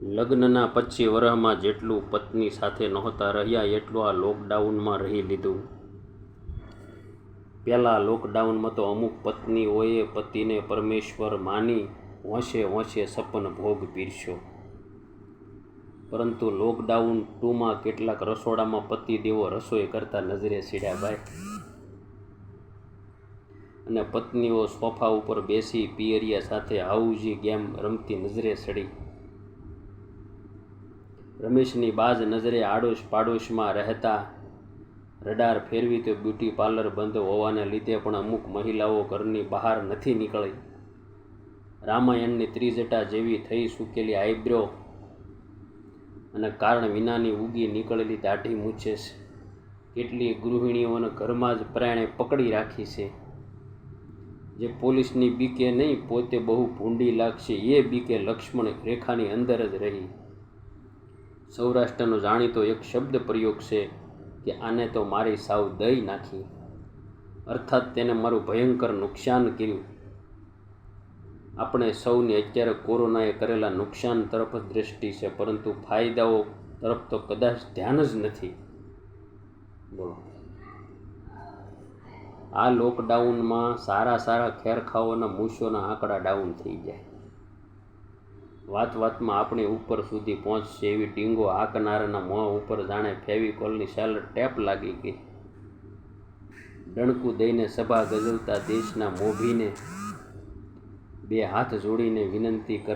લગ્નના પચ્ચી વરહમાં જેટલું પત્ની સાથે નહોતા રહ્યા, એટલું આ લોકડાઉનમાં રહી લીધું. પહેલાં લોકડાઉનમાં તો અમુક પત્નીઓએ પતિને પરમેશ્વર માની હોંશે હોંશે સપન ભોગ પીરસ્યો. પરંતુ લોકડાઉન ટુમાં કેટલાક રસોડામાં પતિદેવો રસોઈ કરતા નજરે સીડ્યા ભાઈ અને પત્નીઓ સોફા ઉપર બેસી પિયરિયા સાથે હાઉજી ગેમ રમતી નજરે સડી. રમેશની બાજ નજરે આડોશ પાડોશમાં રહેતા રડાર ફેરવી તો બ્યુટી પાર્લર બંધ હોવાને લીધે પણ અમુક મહિલાઓ ઘરની બહાર નથી નીકળી. રામાયણની ત્રિજટા જેવી થઈ સૂકેલી આઈબ્રો અને કારણ વિનાની ઉગી નીકળેલી દાઢી મૂછે છે. કેટલી ગૃહિણીઓને ઘરમાં જ પ્રાણે પકડી રાખી છે. જે પોલીસની બીકે નહીં, પોતે બહુ ભૂંડી લાગશે. એ બીકે લક્ષ્મણ રેખાની અંદર જ રહી. સૌરાષ્ટ્રનો જાણીતો એક શબ્દ પ્રયોગ છે કે આને તો મારી સાવ દઈ નાખી. અર્થાત તેને મારું ભયંકર નુકસાન કર્યું. આપણે સૌની અત્યારે કોરોનાએ કરેલા નુકસાન તરફ જ દ્રષ્ટિ છે, પરંતુ ફાયદાઓ તરફ તો કદાચ ધ્યાન જ નથી. બોલો. આ લોકડાઉનમાં સારા સારા ખેરખાઓના મૂછોના આંકડા ડાઉન થઈ જાય. વાત વાતમાં આપણી ઉપર સુધી પહોંચશે એવી ટીંગો હાંકનારાના મોં ઉપર જાણે ફેવિકોલની સેલ ટેપ લાગી ગઈ. ડણકું દઈને સભા ગજવતા દેશના મોભીને બે હાથ જોડીને વિનંતી કરતા